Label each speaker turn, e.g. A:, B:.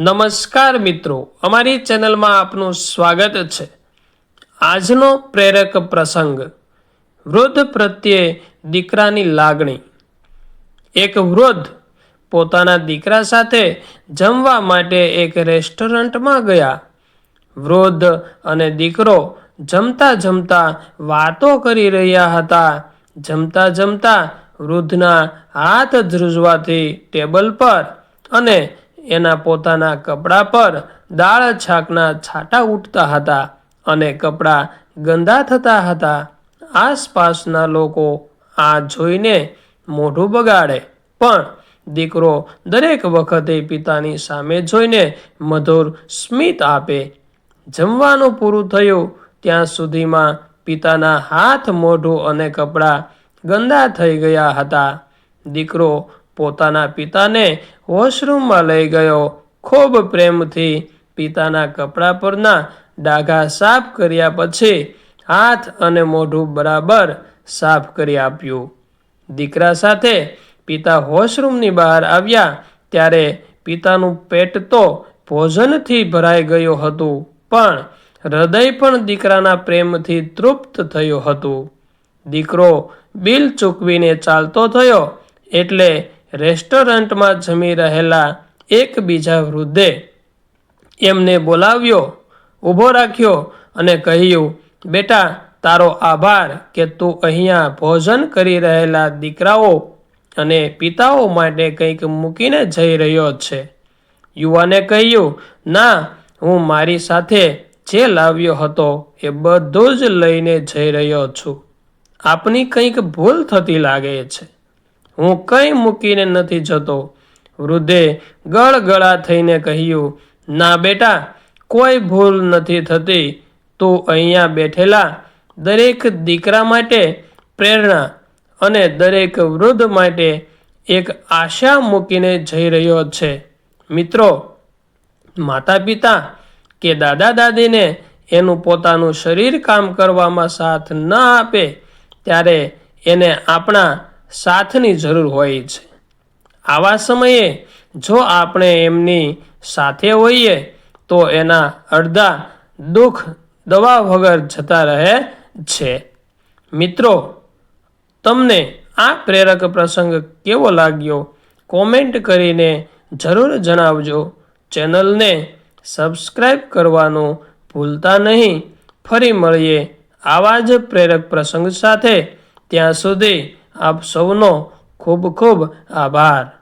A: નમસ્કાર મિત્રો, અમારી ચેનલમાં આપનું સ્વાગત છે. આજનો પ્રેરક પ્રસંગ, વૃદ્ધ પ્રત્યે દીકરાની લાગણી. એક વૃદ્ધ પોતાના દીકરા સાથે જમવા માટે એક રેસ્ટોરન્ટમાં ગયા. વૃદ્ધ અને દીકરો જમતા જમતા વાતો કરી રહ્યા હતા. જમતા જમતા વૃદ્ધના હાથ ધ્રુજવાથી ટેબલ પર અને એના પોતાના કપડાં પર દાળ છાકના છાંટા ઉઠતા હતા અને કપડાં ગંદા થતા હતા. આસપાસના લોકો આ જોઈને મોઢું બગાડે. પણ દીકરો દરેક વખતે પિતાની સામે જોઈને મધુર સ્મિત આપે. જમવાનું પૂરું થયું ત્યાં સુધીમાં પિતાના હાથ, મોઢું અને કપડાં ગંદા થઈ ગયા હતા. દીકરો પોતાના પિતાને વોશરૂમમાં લઈ ગયો. ખૂબ પ્રેમથી પિતાના કપડા પરના ડાઘા સાફ કર્યા પછી હાથ અને મોઢું બરાબર સાફ કરી આપ્યું. દીકરા સાથે પિતા વોશરૂમની બહાર આવ્યા ત્યારે પિતાનું પેટ તો ભોજનથી ભરાઈ ગયું હતું, પણ હૃદય પણ દીકરાના પ્રેમથી તૃપ્ત થયું હતું. દીકરો બિલ ચૂકવીને ચાલતો થયો એટલે રેસ્ટોરન્ટમાં જમી રહેલા એક બીજા વૃદ્ધે એમને બોલાવ્યો, ઊભો રાખ્યો અને કહ્યું, બેટા, તારો આભાર કે તું અહીંયા ભોજન કરી રહેલા દીકરાઓ અને પિતાઓ માટે કંઈક મૂકીને જઈ રહ્યો છે. યુવાને કહ્યું, ના, હું મારી સાથે જે લાવ્યો હતો એ બધું જ લઈને જઈ રહ્યો છું. આપની કંઈક ભૂલ થતી લાગે છે. હું કંઈ મૂકીને નથી જતો. વૃદ્ધે ગળગળા થઈને કહ્યું, ના બેટા, કોઈ ભૂલ નથી થતી. તું અહીંયા બેઠેલા દરેક દીકરા માટે પ્રેરણા અને દરેક વૃદ્ધ માટે એક આશા મૂકીને જઈ રહ્યો છે. મિત્રો માતા પિતા કે દાદા દાદીને એનું પોતાનું શરીર કામ કરવામાં સાથ ન આપે, ત્યારે એને આપણા સાથની જરૂર હોય છે. આવા સમયે જો આપણે એમની સાથે હોઈએ, તો એના અડધા દુઃખ દવા વગર જતા રહે છે. મિત્રો, તમને આ પ્રેરક પ્રસંગ કેવો લાગ્યો? કોમેન્ટ કરીને જરૂર જણાવજો. ચેનલને સબસ્ક્રાઈબ કરવાનું ભૂલતા નહીં. ફરી મળીએ આવા જ પ્રેરક પ્રસંગ સાથે. ત્યાં સુધી આપ સૌનો ખૂબ ખૂબ આભાર.